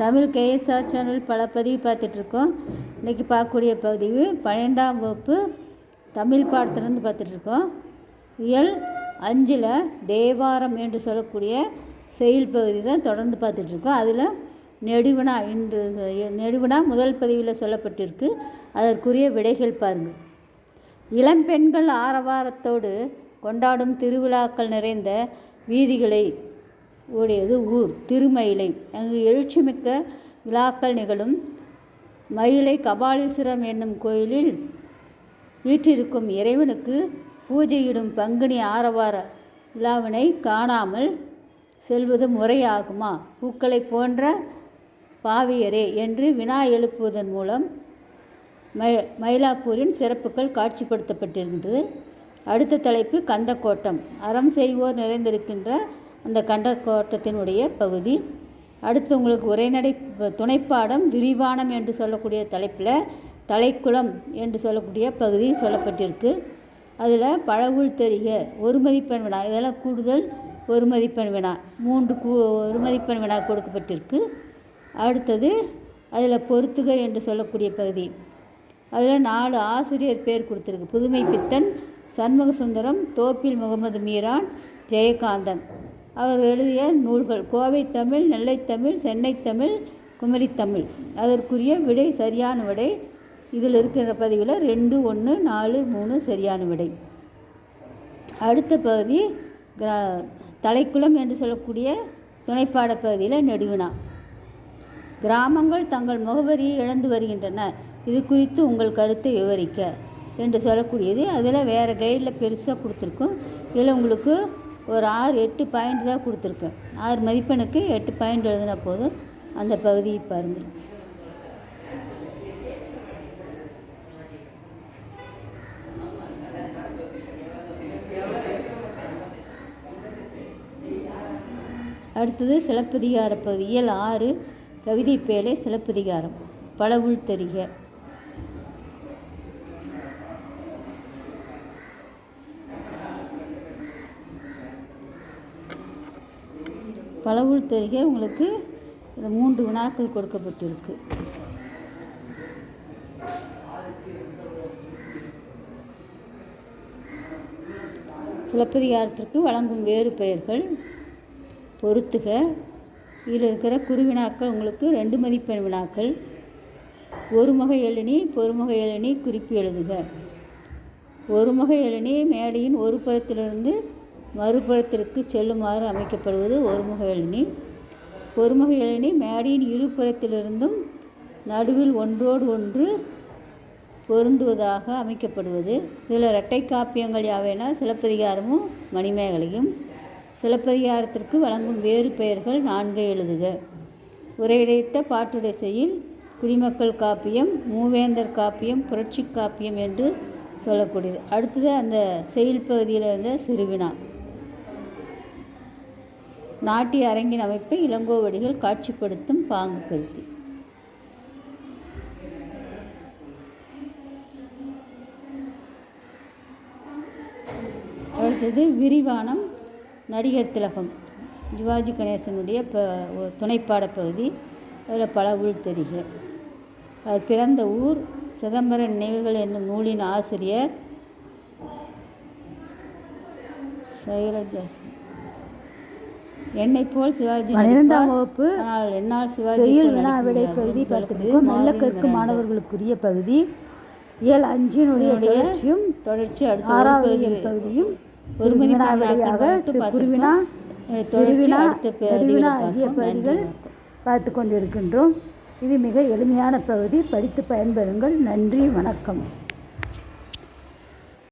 Tamil KSR channel பல பதிவு பார்த்துட்ருக்கோம். இன்றைக்கி பார்க்கக்கூடிய பதிவு பன்னெண்டாம் வகுப்பு தமிழ் பாடத்துலேருந்து பார்த்துட்ருக்கோம். இயல் அஞ்சில் தேவாரம் என்று சொல்லக்கூடிய செயல் பகுதி தான் தொடர்ந்து பார்த்துட்ருக்கோம். அதில் நெடுவினா இன்று நெடுவினா முதல் பதிவில் சொல்லப்பட்டிருக்கு. அதற்குரிய விடைகள் பாருங்கள். இளம்பெண்கள் ஆரவாரத்தோடு கொண்டாடும் திருவிழாக்கள் நிறைந்த வீதிகளை உடையது ஊர் திருமயிலை. அங்கு எழுச்சிமிக்க விழாக்கள் நிகழும். மயிலை கபாலீஸ்வரம் என்னும் கோயிலில் வீற்றிருக்கும் இறைவனுக்கு பூஜையிடும் பங்குனி ஆரவார விழாவினை காணாமல் செல்வது முறையாகுமா? பூக்களை போன்ற பாவியரே என்று வினா எழுப்புவதன் மூலம் மய மயிலாப்பூரின் சிறப்புகள் காட்சிப்படுத்தப்பட்டிருக்கின்றது. அடுத்த தலைப்பு கந்தக்கோட்டம். அறம் செய்வோர் நிறைந்திருக்கின்ற அந்த கண்டக்கோட்டத்தினுடைய பகுதி. அடுத்து உங்களுக்கு உரைநடை துணைப்பாடம் விரிவானம் என்று சொல்லக்கூடிய தலைப்பில் தலைக்குளம் என்று சொல்லக்கூடிய பகுதி சொல்லப்பட்டிருக்கு. அதில் பழகுள் தெரிய ஒரு மதிப்பெண் வினா இதெல்லாம் கூடுதல் ஒரு மதிப்பெண் வினா மூன்று கூ ஒரு மதிப்பெண் வினா கொடுக்கப்பட்டிருக்கு. அடுத்தது அதில் பொறுத்துக என்று சொல்லக்கூடிய பகுதி. அதில் நாலு ஆசிரியர் பேர் கொடுத்துருக்கு புதுமை பித்தன் சண்முக சுந்தரம் தோப்பில் முகமது மீரான் ஜெயகாந்தன். அவர் எழுதிய நூல்கள் கோவை தமிழ் நெல்லை தமிழ் சென்னை தமிழ் குமரி தமிழ். அதற்குரிய விடை சரியான விடை. இதில் இருக்கிற பதிவில் ரெண்டு ஒன்று நாலு மூணு சரியான விடை. அடுத்த பகுதி கிரா தலைக்குளம் என்று சொல்லக்கூடிய துணைப்பாட பகுதியில் நெடுவினா. கிராமங்கள் தங்கள் முகவரியை இழந்து வருகின்றன. இது குறித்து உங்கள் கருத்தை விவரிக்க. என்று சொல்லக்கூடியது. அதில் வேறு கைடில் பெருசாக கொடுத்துருக்கோம். இதில் உங்களுக்கு ஒரு ஆறு எட்டு பாயிண்ட் தான் கொடுத்துருக்கேன் ஆறு மதிப்பெண்ணுக்கு எட்டு பாயிண்ட் எழுதினா போதும். அந்த பகுதியை பாருங்கள். அடுத்தது சிலப்பதிகார பகுதியில் ஆறு கவிதை பேழை சிலப்பதிகாரம். பலவுள் தெரிக. பலவுள் தெரிக உங்களுக்கு இந்த மூன்று வினாக்கள் கொடுக்கப்பட்டிருக்கு. சிலப்பதிகாரத்திற்கு வழங்கும் வேறு பெயர்கள். பொறுத்துக இதில் இருக்கிற குருவினாக்கள் உங்களுக்கு ரெண்டு மதிப்பெண் வினாக்கள். ஒருமுக எழுனி பொறுமுக எழுனி குறிப்பு எழுதுக. ஒருமுக எழுனி மேடையின் ஒரு புறத்திலிருந்து மறுபுறத்திற்கு செல்லுமாறு அமைக்கப்படுவது ஒருமுக எழுனி. ஒருமுக எழுனி மேடையின் இருபுறத்திலிருந்தும் நடுவில் ஒன்றோடு ஒன்று பொருந்துவதாக அமைக்கப்படுவது. இதில் இரட்டை காப்பியங்கள் யாவைனா சிலப்பதிகாரமும் மணிமேகலையும். சிலப்பதிகாரத்திற்கு வழங்கும் வேறு பெயர்கள் நான்கை எழுதுக. உரையிடையிட்ட பாட்டுடைசையில் குடிமக்கள் காப்பியம் மூவேந்தர் காப்பியம் புரட்சி காப்பியம் என்று சொல்லக்கூடியது. அடுத்தது அந்த செயல் பகுதியில் இருந்த சிறுவினா. நாட்டிய அரங்கின் அமைப்பை இளங்கோவடிகள் காட்சிப்படுத்தும் பாங்குபடுத்தி. அடுத்தது விரிவானம் நடிகர் திலகம். சிவாஜி கணேசனுடைய ப துணைப்பாட பகுதி. அதில் பல உள் தெரிக. அவர் பிறந்த ஊர் சிதம்பர நினைவுகள் என்னும் நூலின் ஆசிரியர் சைலஜாசன் என்னை போல் சிவாஜி பன்னிரெண்டாம் வகுப்பு என்னால் சிவாஜி செய்யுள் வினா விடை பகுதி பார்த்துருக்கோம். நல்ல வினாடி. மாணவர்களுக்குரிய பகுதி இயல் அஞ்சினுடைய தொடர்ச்சியும் தொடர்ச்சி அடுத்த ஆறாவது பகுதியும் ஒரு சிறு வினா மதிப்பெண் விடையாக வினாக்கள் மட்டும் சி- குறுவினா பார்த்திருக்கோம். சிறுவினா பார்ப்போம். ஆகிய பகுதிகள். பார்த்து கொண்டிருக்கின்றோம் இது மிக எளிமையான பகுதி படித்து பயன்பெறுங்கள் நன்றி வணக்கம்